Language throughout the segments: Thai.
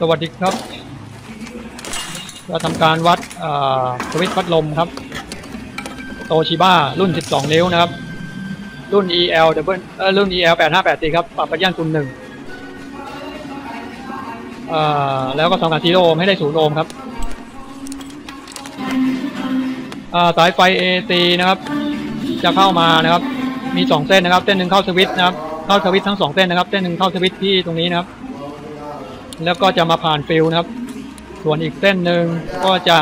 สวัสดีครับ เราทำการวัดสวิตช์พัดลมครับ โตชิบ้ารุ่น 12 นิ้วนะครับ รุ่น EL เบิลเออรุ่น EL 8584 ครับปรับปัญญาณคุณหนึ่งแล้วก็ทำการซีโรโอมให้ได้ศูนย์โอห์มครับาสายไฟ AC นะครับ จะเข้ามานะครับ มีสองเส้นนะครับ เส้นหนึ่งเข้าสวิตช์นะครับ เข้าสวิตช์ทั้งสองเส้นนะครับ เส้นหนึ่งเข้าสวิตช์ที่ตรงนี้นะครับ แล้วก็จะมาผ่านฟิลนะครับ ส่วนอีกเส้นหนึ่งก็จะ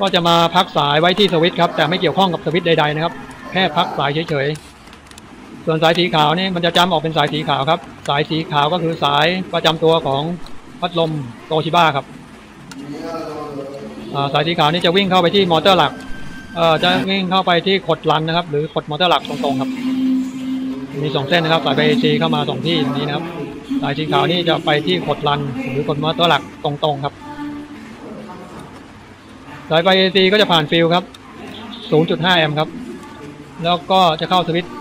ก็จะมาพักสายไว้ที่สวิตช์ครับ แต่ไม่เกี่ยวข้องกับสวิตช์ใดๆนะครับ แค่พักสายเฉยๆ ส่วนสายสีขาวนี่มันจะจำออกเป็นสายสีขาวครับ สายสีขาวก็คือสายประจำตัวของพัดลมโตชิบ้าครับาสายสีขาวนี่จะวิ่งเข้าไปที่มอเตอร์หลัก เอ่อจะวิ่งเข้าไปที่ขดรันนะครับ หรือขดมอเตอร์หลักตรงๆครับ มีสองเส้นนะครับสายไฟ AC เข้ามาสองที่นี้นะครับสายสีขาวนี่จะไปที่ขดรันหรือขดมอเตอร์หลักตรงๆครับ สายไฟ AC ก็จะผ่านฟิลครับ 0.5 แอมป์ครับ แล้วก็จะเข้าสวิตช์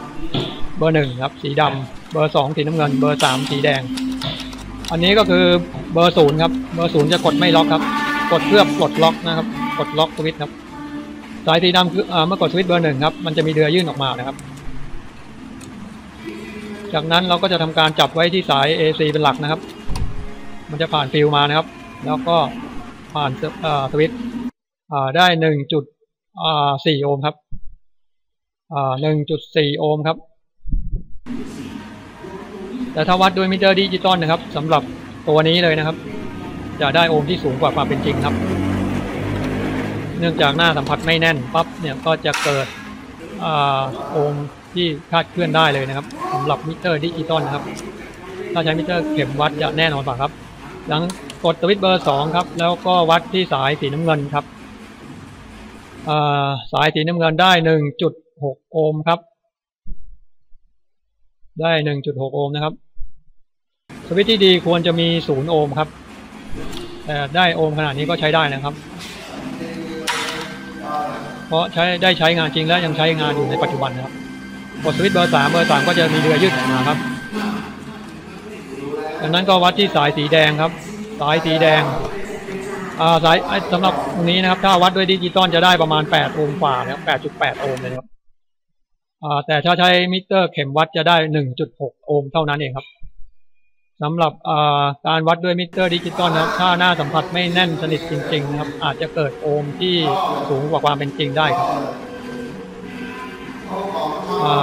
เบอร์หนึ่งครับ สีดำเบอร์สองสีน้ำเงิน เบอร์สามสีแดง อันนี้ก็คือเบอร์ศูนย์ครับ เบอร์ศูนย์จะกดไม่ล็อกครับ กดเพื่อปลดล็อกนะครับ กดล็อกสวิตช์ครับ สายสีดำคือเมื่อกดสวิตช์เบอร์หนึ่งครับ มันจะมีเดือยยื่นออกมานะครับ จากนั้นเราก็จะทำการจับไว้ที่สาย AC เป็นหลักนะครับ มันจะผ่านฟิลมานะครับ แล้วก็ผ่านสวิตช์ได้หนึ่งจุดสี่โอห์มครับหนึ่งจุดสี่โอห์มครับ แต่ถ้าวัดด้วยมิเตอร์ดิจิตอลนะครับสำหรับตัวนี้เลยนะครับ จะได้โอห์มที่สูงกว่าความเป็นจริงครับ เนื่องจากหน้าสัมผัสไม่แน่นปั๊บเนี่ยก็จะเกิดอโอห์ม ที่คาดเคลื่อนได้เลยนะครับสำหรับมิเตอร์ดิจิตอลนะครับ ถ้าใช้มิเตอร์เข็มวัดจะแน่นอนกว่าครับ หลังกดสวิตช์เบอร์สองครับ แล้วก็วัดที่สายสีน้ำเงินครับาสายสีน้ำเงินได้หนึ่งจุดหกโอห์มครับ ได้หนึ่งจุดหกโอห์มนะครับ สวิตช์ที่ดีควรจะมีศูนย์โอห์มครับแต่ได้โอห์มขนาดนี้ก็ใช้ได้นะครับ เพราะใช้ได้ใช้งานจริงและยังใช้งานอยู่ในปัจจุบันนะครับ กดสวิตช์เบอร์สามเบอร์สามก็จะมีเรือยืดออกมาครับจากนั้นก็วัดที่สายสีแดงครับ สายสีแดงอ่าสายสำหรับตรงนี้นะครับ ถ้าวัดด้วยดิจิตอลจะได้ประมาณ8โอห์มกว่านะครับ8.8 โอห์มเลยครับอ่าแต่ถ้าใช้มิเตอร์เข็มวัดจะได้ 1.6 โอห์มเท่านั้นเองครับสำหรับอ่าการวัดด้วยมิเตอร์ดิจิตอลนะครับ ถ้าหน้าสัมผัสไม่แน่นสนิทจริงๆนะครับอาจจะเกิดโอห์มที่สูงกว่าความเป็นจริงได้ครับ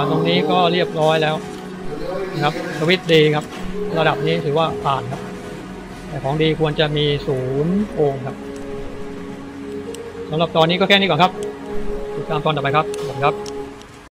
ตรงนี้ก็เรียบร้อยแล้วนะครับสวิตดีครับ ระดับนี้ถือว่าผ่านครับ แต่ของดีควรจะมีศูนย์โอห์มครับสำหรับตอนนี้ก็แค่นี้ก่อนครับติดตามตอนต่อไปครับขอบคุณครับ